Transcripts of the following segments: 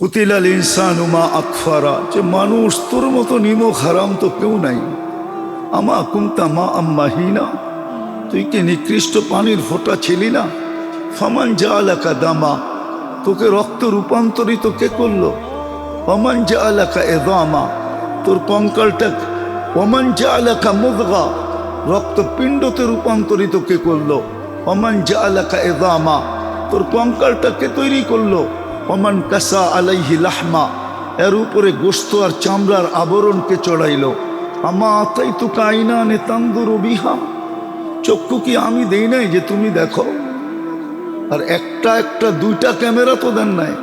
কুতিলাল ইনসান উমা আকফারা যে মানুষ তোর মতো নিমক হারাম তো কেউ নাই। আমা কুমতা মা আম্মা হিনা। তুই কি নিকৃষ্ট পানির ফোঁটা ছিলি না? ফমান যা এলাকা দামা। তোকে রক্ত রূপান্তরিত কে করল? অমান যা এলাকা এদামা তোর কঙ্কালটা অমান যা এলাকা মুদগা রক্তপিণ্ডতে রূপান্তরিত কে করল? অমান যা এলাকা এদামা তোর কঙ্কালটা কে তৈরি করল? অমান কাসা আলাইহি লাহমা, এর উপরে গোস্ত আর চামড়ার আবরণকে চড়াইল। আমা আতাই তু কাইনা নে তান্দুর বিহা, চক্ষু কি আমি দেই নাই যে তুমি দেখো? আর একটা একটা দুইটা ক্যামেরা তো দেন নাই,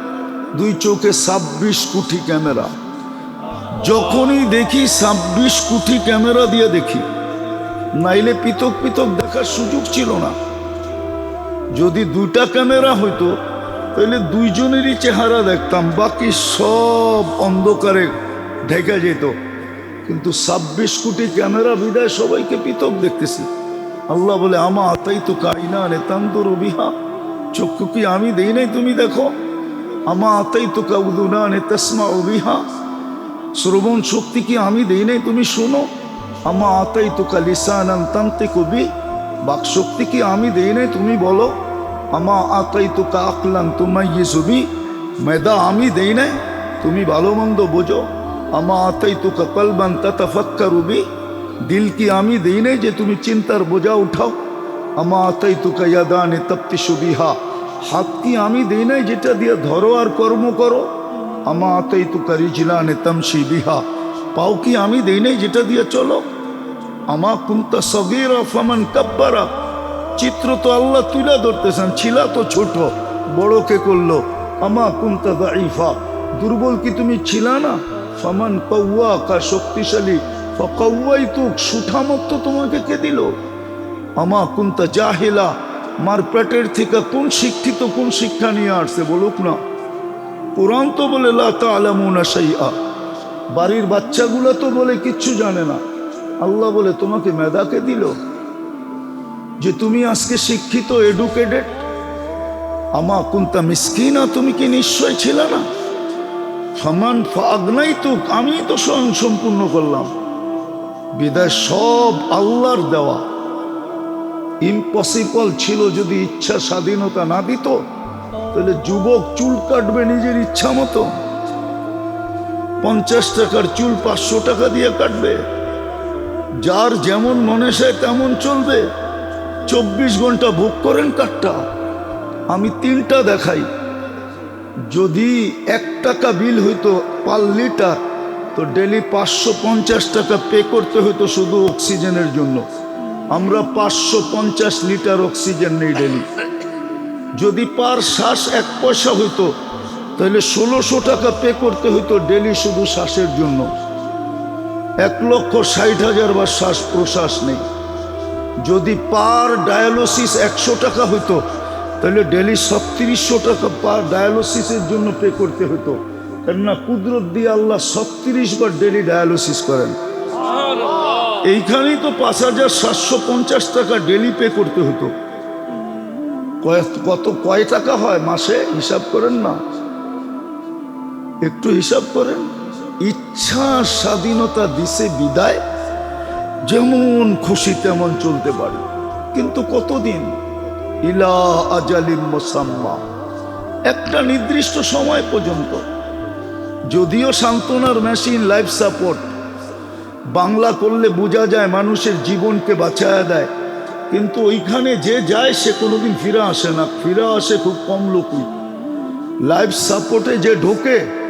দুই চোখে ছাব্বিশ কোটি ক্যামেরা। যখনই দেখি ছাব্বিশ কোটি ক্যামেরা দিয়ে দেখি, নাইলে পিতক পিতক দেখার সুযোগ ছিল না। যদি দুইটা ক্যামেরা হইতো তাহলে দুইজনেরই চেহারা দেখতাম, বাকি সব অন্ধকারে ঢেকে যেত। কিন্তু ছাব্বিশ কোটি ক্যামেরা বিদায় সবাইকে পৃথক দেখতেছি। আল্লাহ বলে, আমা আতাই তো কাইনা নে তান্দুর বিহা। চক্ষু কি আমি দেই নাই তুমি দেখো? আমা আতাই তো কাউদুনা নে তসমা বিহা। শ্রবণ শক্তি কি আমি দেই নাই তুমি শোনো? আমা আতাই তো কালিসান তান্তে কবি বাক শক্তি কি আমি দেই নাই তুমি বলো? আমা আতাই তো কা আকলান তোমায় ছবি মেদা আমি দেই নাই, তুমি ভালো মন্দ বোঝো। আমা আতাই তো কা কলবান তাতাফাক্কা রুবি দিল কি আমি দেই নাই যে তুমি চিন্তার বোঝা উঠাও। আমা আতাই তো কা ইয়াদানে তপ্তি সুবিহা হাত কি আমি দেই নাই যেটা দিয়ে ধরো আর কর্ম করো। আমা আতাই তো কা রিজলানে তমশি বিহা। পাও কি আমি দেই নাই যেটা দিয়ে চলো। আমা কুন্তা সগীরা ফামান কাব্বারা। চিত্র তো আল্লাহ তুলে ধরতেছেন, ছিলা তো ছোট বড়কে করল? আমা কুন্তা দাইফা দুর্বল কি তুমি ছিলা না? ফামান কৌয়া কা শক্তিশালী ফকাউয়াই তো সুঠামত তো তোমাকে কে দিল? আমা কুন্তা জাহেলা, মার পেটের থেকে কোন শিক্ষিত, কোন শিক্ষা নিয়ে আসছে বলুক না। কোরআন তো বলে, লা তালামুনা শাইআ। বাড়ির বাচ্চাগুলো তো বলে কিচ্ছু জানে না। আল্লাহ বলে, তোমাকে মেধাকে দিল? যে তুমি আজকে শিক্ষিত এডুকেটেড আমা কুন্তা মিসকিনা, তুমি কি নিশ্চয় ছিল না? সমান ফাগনাই তো আমি তো স্বয়ং সম্পূর্ণ করলাম। বিদায় সব আল্লাহর দেওয়া। ইম্পসিবল ছিল যদি ইচ্ছা স্বাধীনতা না দিত, তাহলে যুবক চুল কাটবে নিজের ইচ্ছা মতো। পঞ্চাশ টাকার চুল পাঁচশো টাকা দিয়ে কাটবে। যার যেমন মনে চায় তেমন চলবে। চব্বিশ ঘণ্টা ভোগ করেন কাঠটা। আমি তিনটা দেখাই। যদি এক টাকা বিল হইতো পার লিটার, তো ডেলি পাঁচশো পঞ্চাশ টাকা পে করতে হতো শুধু অক্সিজেনের জন্য। আমরা পাঁচশো পঞ্চাশ লিটার অক্সিজেন নেই ডেলি। যদি পার শ্বাস এক পয়সা হইতো, তাহলে ষোলোশো টাকা পে করতে হইতো ডেলি শুধু শ্বাসের জন্য। এক লক্ষ ষাট হাজার বার শ্বাস প্রশ্বাস নেই। যদি পার ডায়ালিসিস একশো টাকা হইতো, তাহলে ডেলি ছত্রিশশো টাকা পার ডায়ালিসিসের জন্য পে করতে হতো কেননা কুদরত দিয়ে আল্লাহ ছত্রিশ বার ডেলি ডায়ালিসিস করেন। এইখানেই তো পাঁচ হাজার সাতশো পঞ্চাশ টাকা ডেলি পে করতে হতো কত, কয় টাকা হয় মাসে? হিসাব করেন না। একটু হিসাব করেন। ইচ্ছা স্বাধীনতা দিছে বিদায় যেমন খুশি তেমন চলতে পারে। কিন্তু কতদিন? ইলা আজালিম মোসাম্মা। একটা নির্দিষ্ট সময় পর্যন্ত। যদিও সান্ত্বনার মেশিন লাইফ সাপোর্ট। বাংলা করলে বোঝা যায় মানুষের জীবনকে বাঁচায় দেয়। কিন্তু ওইখানে যে যায় সে কোনোদিন ফিরে আসে না। ফিরে আসে খুব কম লোকই। লাইফ সাপোর্টে যে ঢোকে,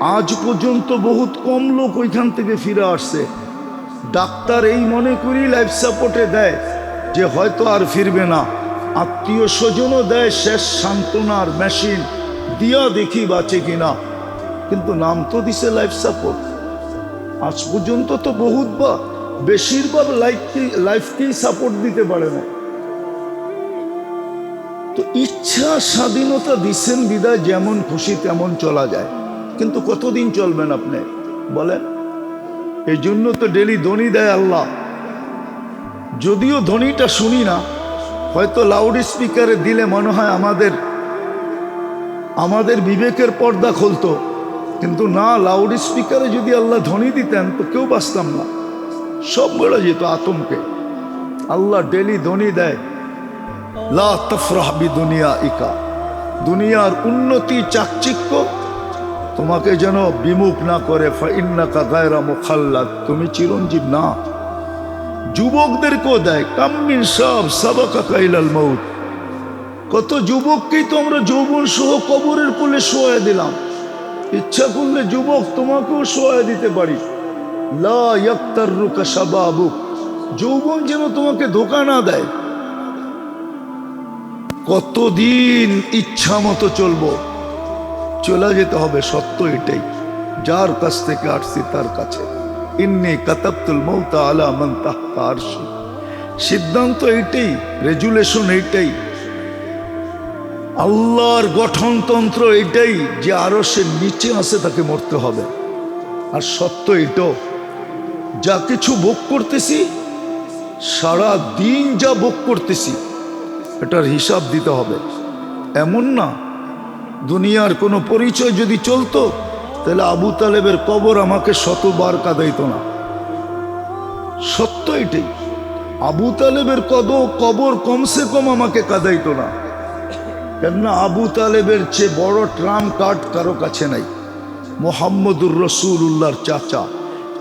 আজ পর্যন্ত বহুত কম লোক ওইখান থেকে ফিরে আসছে। ডাক্তার এই মনে করি লাইফ সাপোর্টে দেয়, যে হয়তো আর ফিরবে না। আত্মীয় স্বজনও দেয় শেষ সান্ত্বনার মেশিন দিয়া দেখি বাঁচে কিনা। কিন্তু নাম তো দিছে লাইফ সাপোর্ট আজ পর্যন্ত তো বহুত বা বেশিরভাগ লাইফকে লাইফকেই সাপোর্ট দিতে পারে না। তো ইচ্ছা স্বাধীনতা দিচ্ছেন বিদায়, যেমন খুশি তেমন চলা যায়। কিন্তু কতদিন চলবেন আপনি? বলেন। এই জন্য তো ডেলি ধ্বনি দেয় আল্লাহ। যদিও ধ্বনিটা শুনি না, হয়তো লাউড স্পিকারে দিলে মনে হয় আমাদের আমাদের বিবেকের পর্দা খুলতো। কিন্তু না লাউড স্পিকারে যদি আল্লাহ ধ্বনি দিতেন, তো কেউ বাঁচতাম না। সব বেড়ে যেত আতঙ্কে। আল্লাহ ডেলি ধ্বনি দেয়, লা দুনিয়া ইকা দুনিয়ার উন্নতি চাকচিক্য তোমাকে যেন বিমুখ না করে গায়রা মুখাল্লাদ। তুমি চিরঞ্জীব না। যুবকদেরকেও দেয়, কাম্মিন সব সাবাকা কাইলাল মৌত কত যুবককেই তো আমরা যৌবন সহ কবরের কোলে শোয়া দিলাম। ইচ্ছা করলে যুবক তোমাকেও শোয়া দিতে পারি। লা ইয়াক্তাররুকা শাবাবুক। যৌবন যেন তোমাকে ধোকা না দেয়। কতদিন ইচ্ছা মতো চলবো। চলে যেতে হবে সত্য এটাই। যার কাছ থেকে আসছি তার কাছে। ইন্নি কাতাবতুল মৌতা আলা মান তাহতা সিদ্ধান্ত এইটাই রেজুলেশন এইটাই আল্লাহর গঠনতন্ত্র এটাই যে আরও সে নিচে আসে তাকে মরতে হবে। আর সত্য এটাও, যা কিছু ভোগ করতেছি, সারা দিন যা ভোগ করতেছি, এটার হিসাব দিতে হবে। এমন না দুনিয়ার কোনো পরিচয় যদি চলতো, তাহলে আবু তালেবের কবর আমাকে শতবার কাঁদাইতো না। সত্য এটাই। আবু তালেবের কদ, কবর কমসে কম আমাকে কাঁদাইতো না। কেননা আবু তালেবের চেয়ে বড় ট্রাম কার্ড কারও কাছে নাই। মোহাম্মদুর রসুল উল্লাহর চাচা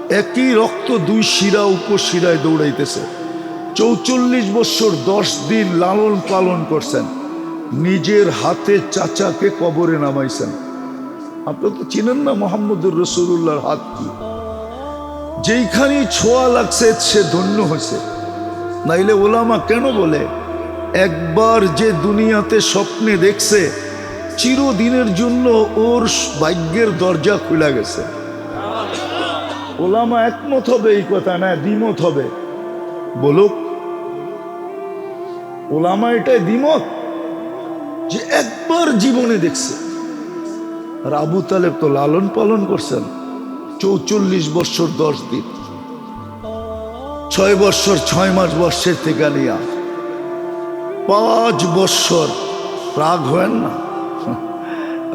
একই রক্ত দুই শিরা উপশিরায় দৌড়াইতেছে। চৌচল্লিশ বছর দশ দিন লালন পালন করছেন। নিজের হাতে চাচাকে কবরে নামাইছেন। আপনি তো চিনেন না মোহাম্মদুর রসুল্লাহর হাত কি? যেইখানেই ছোঁয়া লাগছে, সে ধন্য হয়েছে। নাইলে ওলামা কেন বলে, একবার যে দুনিয়াতে স্বপ্নে দেখছে, চিরদিনের জন্য ওর ভাগ্যের দরজা খুলে গেছে। ওলামা একমত হবে এই কথা না, দ্বিমত হবে? বলুক, ওলামা এটাই দ্বিমত? যে একবার জীবনে দেখছে। আর আবু তালেব তো লালন পালন করছেন চৌচল্লিশ বছর দশ দিন। ছয় বছর, ছয় মাস বর্ষের থেকে নিয়া। পাঁচ বৎসর রাগ হয়েন না।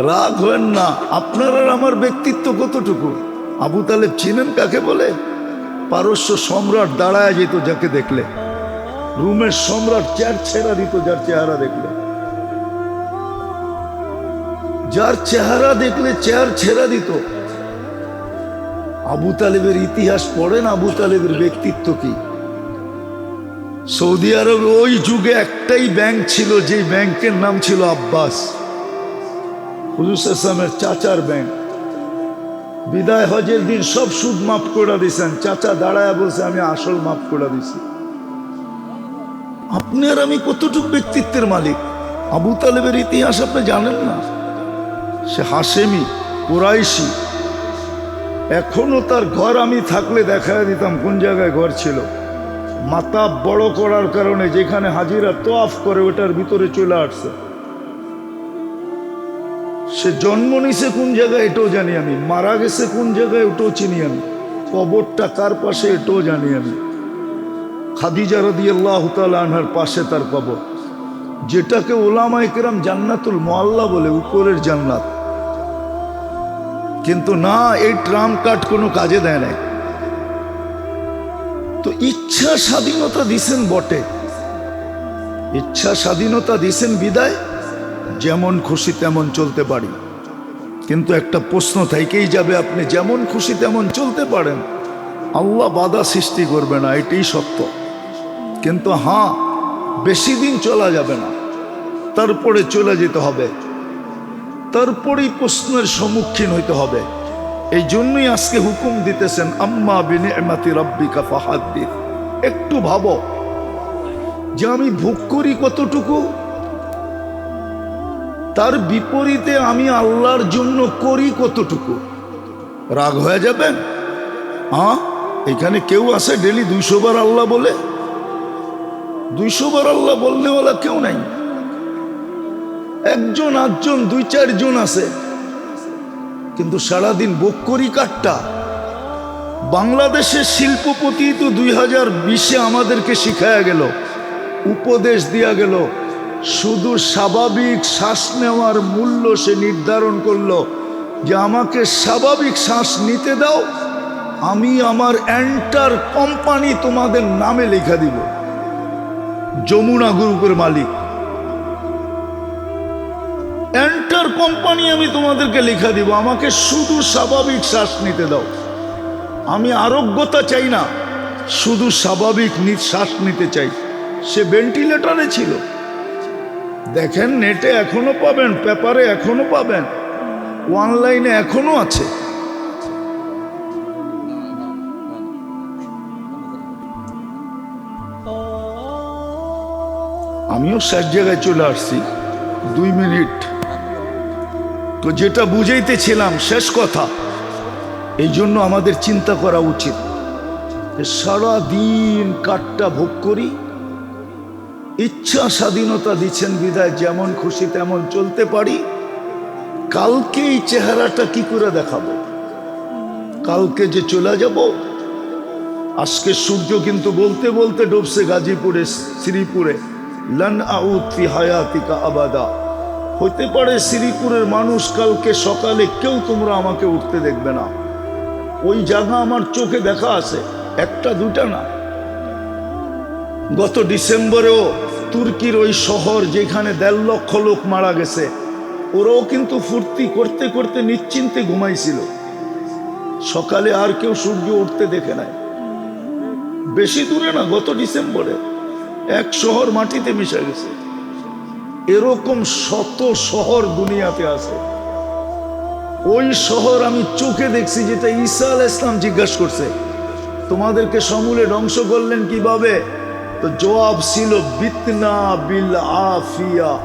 রাগ হয়েন না। আপনার আর আমার ব্যক্তিত্ব কতটুকু? আবু তালেব চিনেন কাকে বলে? পারস্য সম্রাট দাঁড়ায় যেত যাকে দেখলে। রুমের সম্রাট চেয়ার ছেড়া দিত যার চেহারা দেখলে। যার চেহারা দেখলে চেয়ার ছেড়া দিত। আবু তালেবের ইতিহাস পড়েন আবু তালেবের ব্যক্তিত্ব কি? সৌদি আরবে ওই যুগে একটাই ব্যাংক ছিল যে ব্যাংকের নাম ছিল আব্বাস। হুজুর চাচার ব্যাংক। বিদায় হজের দিন সব সুদ মাফ করে দিয়েছেন চাচা দাঁড়ায় বলছে, আমি আসল মাফ করে দিছি। আপনি আর আমি কতটুক ব্যক্তিত্বের মালিক? আবু তালেবের ইতিহাস আপনি জানেন না? সে হাসেমি, কোরাইশি। এখনও তার ঘর আমি থাকলে দেখা দিতাম কোন জায়গায় ঘর ছিল। মাতা বড় করার কারণে যেখানে হাজিরা তোয়াফ করে ওটার ভিতরে চলে আসছে। সে জন্ম নিছে কোন জায়গায় এটাও জানি আমি, মারা গেছে কোন জায়গায় ওটাও চিনি আমি, কবরটা কার পাশে এটাও জানি আমি। খাদিজা রদি আল্লাহ আনহার পাশে তার কবর, যেটাকে ওলামা একরাম জান্নাতুল মোয়াল্লা বলে, উপরের জান্নাত। কিন্তু না, এই ট্রাম কার্ড কোনো কাজে দেয় নাই। তো ইচ্ছা স্বাধীনতা দিছেন বটে। ইচ্ছা স্বাধীনতা দিছেন বিদায়, যেমন খুশি তেমন চলতে পারি। কিন্তু একটা প্রশ্ন থেকেই যাবে, আপনি যেমন খুশি তেমন চলতে পারেন। আল্লাহ বাধা সৃষ্টি করবে না, এটাই সত্য। কিন্তু হ্যাঁ বেশি দিন চলা যাবে না। তারপরে চলে যেতে হবে। তারপরেই প্রশ্নের সম্মুখীন হইতে হবে। এই জন্যই আজকে হুকুম দিতেছেন, আম্মা বিনেমাতি রব্বিকা ফাহাদ্দিন একটু ভাবো, যে আমি ভোগ করি কতটুকু? তার বিপরীতে আমি আল্লাহর জন্য করি কতটুকু? রাগ হয়ে যাবেন হ্যাঁ এখানে কেউ আছে ডেলি দুইশো বার আল্লাহ বলে? দুইশো বার আল্লাহ বললেওয়ালা কেউ নাই। একজন, আটজন, দুই, চারজন আছে। কিন্তু সারাদিন ভোগ করি কাঠটা। বাংলাদেশের শিল্পপতি তো দুই হাজার বিশে আমাদেরকে শিখায়া গেল, উপদেশ দিয়া গেল, শুধু স্বাভাবিক শ্বাস নেওয়ার মূল্য সে নির্ধারণ করল যে আমাকে স্বাভাবিক শ্বাস নিতে দাও, আমি আমার এন্টার কোম্পানি তোমাদের নামে লেখা দিব। যমুনা গ্রুপের মালিক। কোম্পানি আমি তোমাদেরকে লেখা দিব। আমাকে শুধু স্বাভাবিক শ্বাস নিতে দাও। আমি আরোগ্যতা চাই না, শুধু স্বাভাবিক নিঃশ্বাস নিতে চাই। সে ভেন্টিলেটরে ছিল। দেখেন নেটে এখনও পাবেন পেপারে এখনও পাবেন অনলাইনে এখনও আছে। আমিও শেষ জায়গায় চলে আসছি। দুই মিনিট। তো যেটা বুঝাইতেছিলাম, শেষ কথা। এই জন্য আমাদের চিন্তা করা উচিত সারা দিন কাঠটা ভোগ করি ইচ্ছা স্বাধীনতা দিচ্ছেন বিদায়, যেমন খুশি তেমন চলতে পারি। কালকে এই চেহারাটা কি করে দেখাবো? কালকে যে চলে যাব, আজকে সূর্য কিন্তু বলতে বলতে ডুবছে গাজীপুরে শ্রীপুরে। লন আউত হায়াতিকা আবাদা। হতে পারে শ্রীপুরের মানুষ কালকে সকালে কেউ তোমরা আমাকে উঠতে দেখবে না। ওই জায়গা আমার চোখে দেখা আছে, একটা দুটা না। গত ডিসেম্বরেও তুর্কির ওই শহর যেখানে দেড় লক্ষ লোক মারা গেছে, ওরাও কিন্তু ফুর্তি করতে করতে নিশ্চিন্তে ঘুমাইছিল। সকালে আর কেউ সূর্য উঠতে দেখে নাই। বেশি দূরে না, গত ডিসেম্বরে। এক শহর মাটিতে মিশে গেছে। এরকম শত শহর দুনিয়াতে আছে। ওই শহর আমি চোখে দেখছি যেটা ঈসা আল ইসলাম জিজ্ঞাসা করছে। তোমাদেরকে সমূলে ধ্বংস করলেন কীভাবে? তো জবাব ছিল, বিতনা বিল আফিয়া।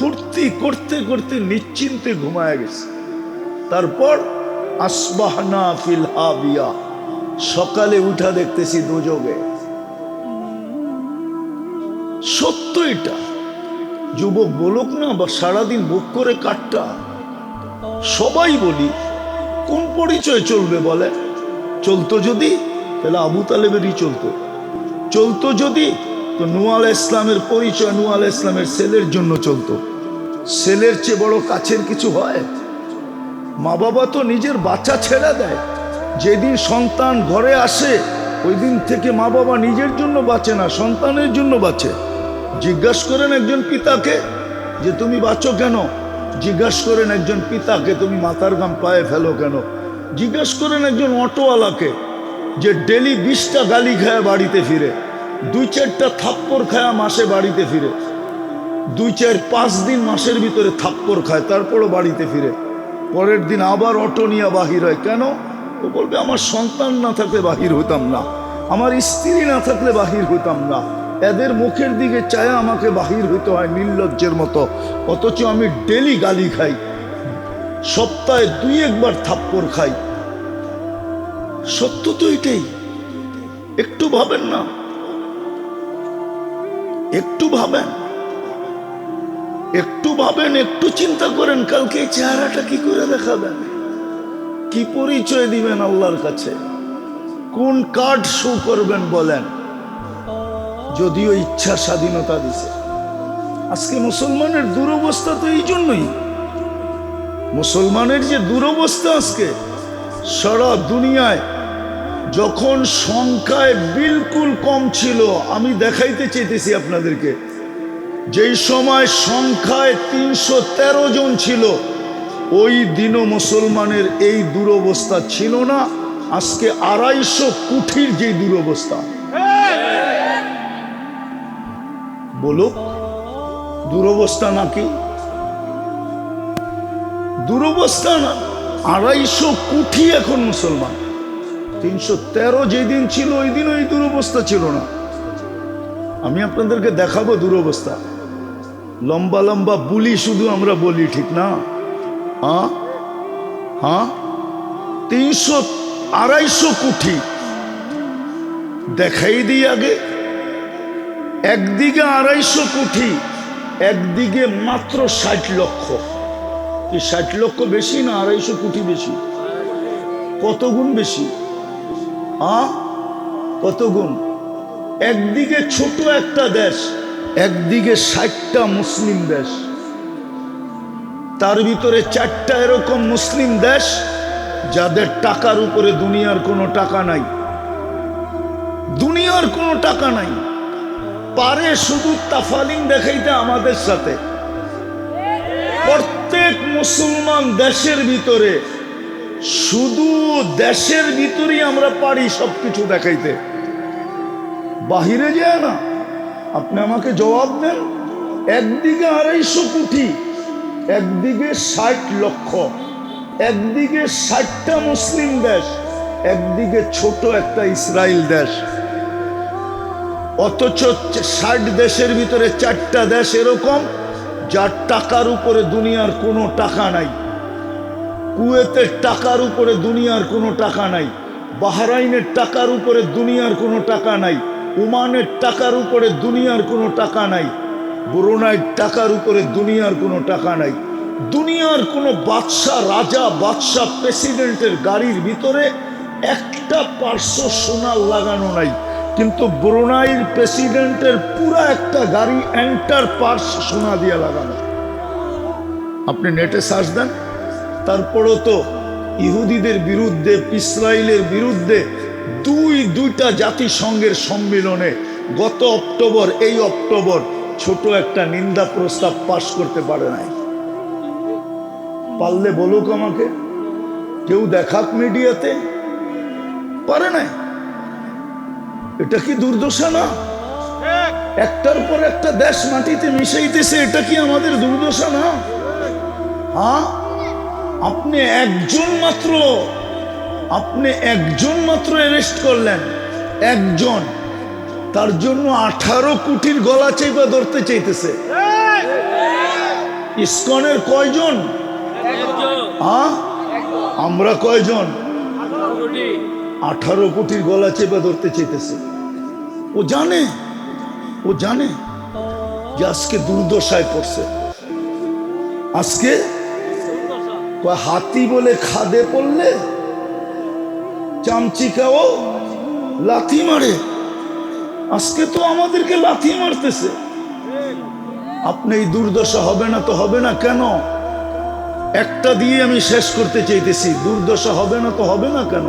ফুর্তি করতে করতে নিশ্চিন্তে ঘুমায় গেছে। তারপর, আসবাহনা ফিল হাবিয়া। সকালে উঠা দেখতেছি দুযোগে সত্য এটা। যুবক বলুক না বা সারাদিন বুক করে কাটটা। সবাই বলি, কোন পরিচয় চলবে বলে? চলতো যদি, তাহলে আবু তালেবেরই চলতো। চলতো যদি, তো নুয়াল ইসলামের পরিচয় নুয়াল ইসলামের সেলের জন্য চলতো। সেলের চেয়ে বড় কাছের কিছু হয়? মা বাবা তো নিজের বাচ্চা ছেড়ে দেয়। যেদিন সন্তান ঘরে আসে ওই দিন থেকে মা বাবা নিজের জন্য বাঁচে না, সন্তানের জন্য বাঁচে। জিজ্ঞাসা করেন একজন পিতাকে যে, তুমি বাঁচো কেন? জিজ্ঞাসা করেন একজন পিতাকে, তুমি মাথার গাম পায়ে ফেলো কেন? জিজ্ঞাসা করেন একজন অটোওয়ালাকে যে, ডেলি বিশটা গালি খায় বাড়িতে ফিরে, দুই চারটা থাপ্পড় খায়া মাসে বাড়িতে ফিরে, দুই চার পাঁচ দিন মাসের ভিতরে থাপ্পড় খায়, তারপরও বাড়িতে ফিরে। পরের দিন আবার অটো নিয়ে বাহির হয়। কেন? ও বলবে, আমার সন্তান না থাকলে বাহির হইতাম না। আমার স্ত্রী না থাকলে বাহির হইতাম না। এদের মুখের দিকে চায়া আমাকে বাহির হইতে হয় নির্লজ্জের মতো। অথচ আমি ডেলি গালি খাই। সপ্তাহে দুই একবার থাপ্পড় খাই। সত্য তো এটাই। একটু ভাবেন না। একটু ভাবেন। একটু ভাবেন, একটু চিন্তা করেন, কালকে চেহারাটা কি করে দেখাবেন? কি পরিচয় দিবেন আল্লাহর কাছে? কোন কার্ড শো করবেন বলেন? যদিও ইচ্ছা স্বাধীনতা দিছে। আজকে মুসলমানের দুরবস্থা তো এই জন্যই। মুসলমানের যে দুরবস্থা আজকে, সারা দুনিয়ায় যখন সংখ্যায় বিলকুল কম ছিল, আমি দেখাইতে চাইতেছি আপনাদেরকে, যেই সময় সংখ্যায় তিনশো তেরো জন ছিল, ওই দিনও মুসলমানের এই দুরবস্থা ছিল না, আজকে আড়াইশো কুঠির যে দুরবস্থা। বলো দুরবস্থা নাকি? দুরবস্থা না, আড়াইশো কুঠি এখন মুসলমান। তিনশো তেরো যেদিন ছিল ওই দিন ওই দুরবস্থা ছিল না। আমি আপনাদেরকে দেখাবো দুরবস্থা। লম্বা লম্বা বুলি শুধু আমরা বলি, ঠিক না? হ্যাঁ হ্যাঁ তিনশো আড়াইশো কোটি। দেখাই দিই আগে। একদিকে আড়াইশো কোটি, একদিকে মাত্র ষাট লক্ষ। ষাট লক্ষ বেশি না আড়াইশো কোটি বেশি? কত গুণ বেশি? আ? কত গুণ? একদিকে ছোট একটা দেশ, একদিকে ষাটটা মুসলিম দেশ। তার ভিতরে চারটা এরকম মুসলিম দেশ, যাদের টাকার উপরে দুনিয়ার কোনো টাকা নাই। দুনিয়ার কোনো টাকা নাই। পারে শুধু তাফালিং দেখাইতে আমাদের সাথে। প্রত্যেক মুসলমান দেশের ভিতরে, শুধু দেশের ভিতরেই আমরা পারি সবকিছু দেখাইতে। বাহিরে যায় না। আপনি আমাকে জবাব দেন, একদিকে আড়াইশো কোটি, একদিকে ষাট লক্ষ, একদিকে ষাটটা মুসলিম দেশ, একদিকে ছোট একটা ইসরায়েল দেশ। অথচ ষাট দেশের ভিতরে চারটা দেশ এরকম যার টাকার উপরে দুনিয়ার কোনো টাকা নাই। কুয়েতের টাকার উপরে দুনিয়ার কোনো টাকা নাই। বাহরাইনের টাকার উপরে দুনিয়ার কোনো টাকা নাই। ওমানের টাকার উপরে দুনিয়ার কোনো টাকা নাই। ব্রুনাইয়ের টাকার উপরে দুনিয়ার কোনো টাকা নাই। দুনিয়ার কোনো বাদশাহ, রাজা, বাদশাহ, প্রেসিডেন্টের গাড়ির ভিতরে একটা পার্শ্ব সোনার লাগানো নাই। কিন্তু ব্রুনাইয়ের প্রেসিডেন্টের পুরা একটা গাড়ি এন্টার পার্স সোনা দিয়ে লাগানো। আপনি নেটে সার্চ দেন, তারপরও তো ইহুদিদের বিরুদ্ধে ইসরায়েলের বিরুদ্ধে দুই, দুইটা জাতিসংঘের সম্মেলনে গত অক্টোবর, এই অক্টোবর ছোট একটা নিন্দা প্রস্তাব পাশ করতে পারে নাই। পারলে বলুক আমাকে, কেউ দেখাক মিডিয়াতে? পারে নাই। এটা কি দুর্দশা না? একটার পর একটা দেশ মাটিতে মিশাইতেছে, এটা কি আমাদের দুর্দশা না? হ্যাঁ? আপনি একজন মাত্র, আপনি একজন মাত্র অ্যারেস্ট করলেন, একজন। তার জন্য আঠারো কোটির গলা চাইবা ধরতে চাইতেছে। ইস্কনের কয়জন? হ্যাঁ? আমরা কয়জন? আঠারো কোটির গলা চেপে ধরতে চাইতেছে। ও জানে ও জানে যে আজকে দুর্দশায় পড়ছে। আজকে হাতি বলে খাদে পড়লে চামচিকাও লাথি মারে। আজকে তো আমাদেরকে লাথি মারতেছে। আপনি এই দুর্দশা হবে না তো হবে না কেন? একটা দিয়ে আমি শেষ করতে চাইতেছি, দুর্দশা হবে না তো হবে না কেন?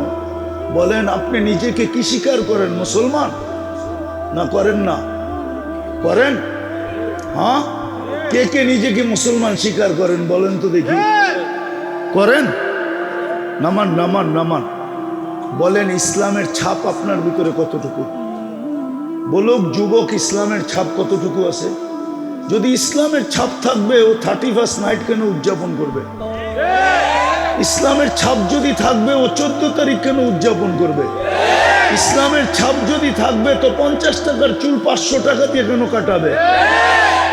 বলেন, আপনি নিজেকে কি স্বীকার করেন, মুসলমান? না, করেন না। করেন? হ্যাঁ? কে কে নিজেকে মুসলমান স্বীকার করেন বলেন তো দেখি। করেন? নামান নামান নামান। বলেন, ইসলামের ছাপ আপনার ভিতরে কতটুকু? বলুক, যুবক, ইসলামের ছাপ কতটুকু আছে? যদি ইসলামের ছাপ থাকবে, ও থার্টি ফার্স্ট নাইট কেন উদযাপন করবে? ইসলামের ছাপ যদি থাকবে, ও চোদ্দ তারিখ কেন উদযাপন করবে? ইসলামের ছাপ যদি থাকবে, তো পঞ্চাশ টাকার চুল পাঁচশো টাকা দিয়ে কেন কাটাবে?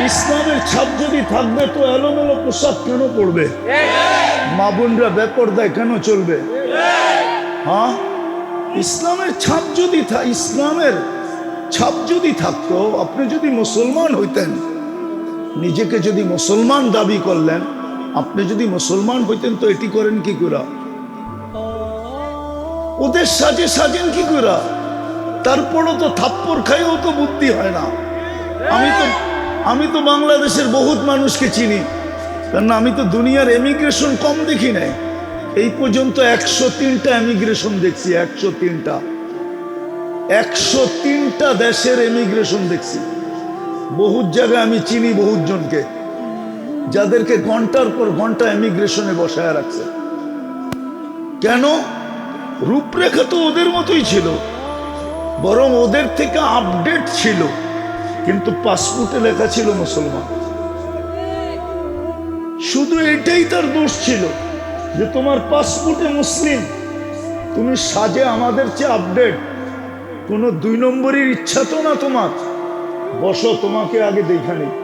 ইসলামের ছাপ যদি থাকবে, তো এলোমেলো পোশাক কেন পড়বে মা বোনরা বেপরদায় কেন চলবে? হ্যাঁ? ইসলামের ছাপ যদি ইসলামের ছাপ যদি থাকতো, আপনি যদি মুসলমান হইতেন, নিজেকে যদি মুসলমান দাবি করলেন আপনি যদি মুসলমান হইতেন তো এটি করেন কি করে ওদের সাজে সাজেন কি করে তারপরও তো থাপ্পড় খাইও তো বুদ্ধি হয় না। আমি তো আমি তো বাংলাদেশের বহুত মানুষকে চিনি। কারণ আমি তো দুনিয়ার এমিগ্রেশন কম দেখি নাই। এই পর্যন্ত একশো তিনটা এমিগ্রেশন দেখছি, একশো তিনটা। একশো তিনটা দেশের এমিগ্রেশন দেখছি। বহুত জায়গায় আমি চিনি বহুত জনকে যাদেরকে ঘণ্টার পর ঘণ্টা এমিগ্রেশনে বসায় রাখছে। কেন? রূপরেখা তো ওদের মতোই ছিল। বরং ওদের থেকে আপডেট ছিল। কিন্তু পাসপোর্টে লেখা ছিল মুসলমান। শুধু এটাই তার দোষ ছিল যে তোমার পাসপোর্টে মুসলিম। তুমি সাজে আমাদের চেয়ে আপডেট কোনো দুই নম্বরের ইচ্ছা তো না তোমার। বসো, তোমাকে আগে দেখা নেই।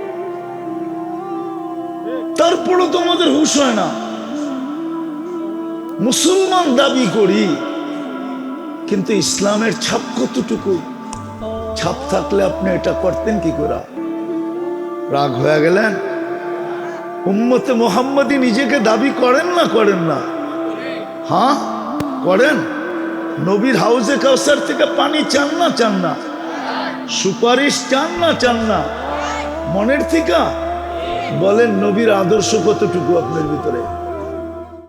তারপরও তো আমাদের হুশ হয় না। মুসলমান দাবি করি, কিন্তু ইসলামের ছাপ কতটুকু? ছাপ থাকলে আপনি এটা করতেন কি করে? রাগ হয়ে গেলেন? উম্মতে মোহাম্মদী নিজেকে দাবি করেন না করেন না? হ্যাঁ করেন। নবীর হাউজে কাউসার থেকে পানি চান না চান না? সুপারিশ চান না চান না? মনের থেকে? বলেন নবীর আদর্শ কতটুকু আপনার ভিতরে?